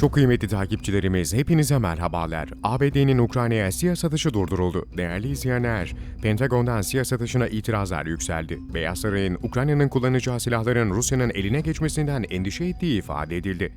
Çok kıymetli takipçilerimiz hepinize merhabalar. ABD'nin Ukrayna'ya siyah satışı durduruldu. Değerli izleyenler, Pentagon'dan siyah satışına itirazlar yükseldi. Beyaz Saray'ın Ukrayna'nın kullanacağı silahların Rusya'nın eline geçmesinden endişe ettiği ifade edildi.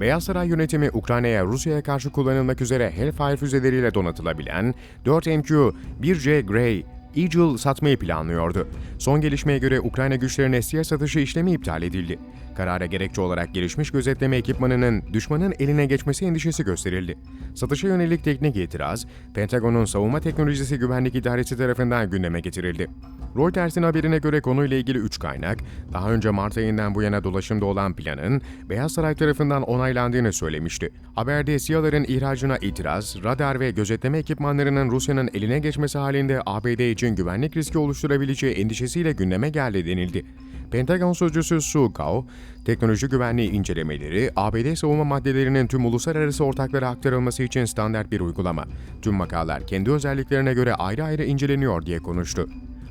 Beyaz Saray yönetimi Ukrayna'ya Rusya'ya karşı kullanılmak üzere Hellfire füzeleriyle donatılabilen 4MQ-1C Grey Eagle satmayı planlıyordu. Son gelişmeye göre Ukrayna güçlerine siyah satışı işlemi iptal edildi. Karara gerekçe olarak gelişmiş gözetleme ekipmanının düşmanın eline geçmesi endişesi gösterildi. Satışa yönelik teknik itiraz, Pentagon'un Savunma Teknolojisi Güvenlik İdaresi tarafından gündeme getirildi. Reuters'in haberine göre konuyla ilgili 3 kaynak, daha önce Mart ayından bu yana dolaşımda olan planın Beyaz Saray tarafından onaylandığını söylemişti. Haberde SİHA'ların ihracına itiraz, radar ve gözetleme ekipmanlarının Rusya'nın eline geçmesi halinde ABD için güvenlik riski oluşturabileceği endişesiyle gündeme geldi denildi. Pentagon sözcüsü Su Gao, teknoloji güvenliği incelemeleri, ABD savunma maddelerinin tüm uluslararası ortaklara aktarılması için standart bir uygulama. Tüm makalar kendi özelliklerine göre ayrı ayrı inceleniyor diye konuştu.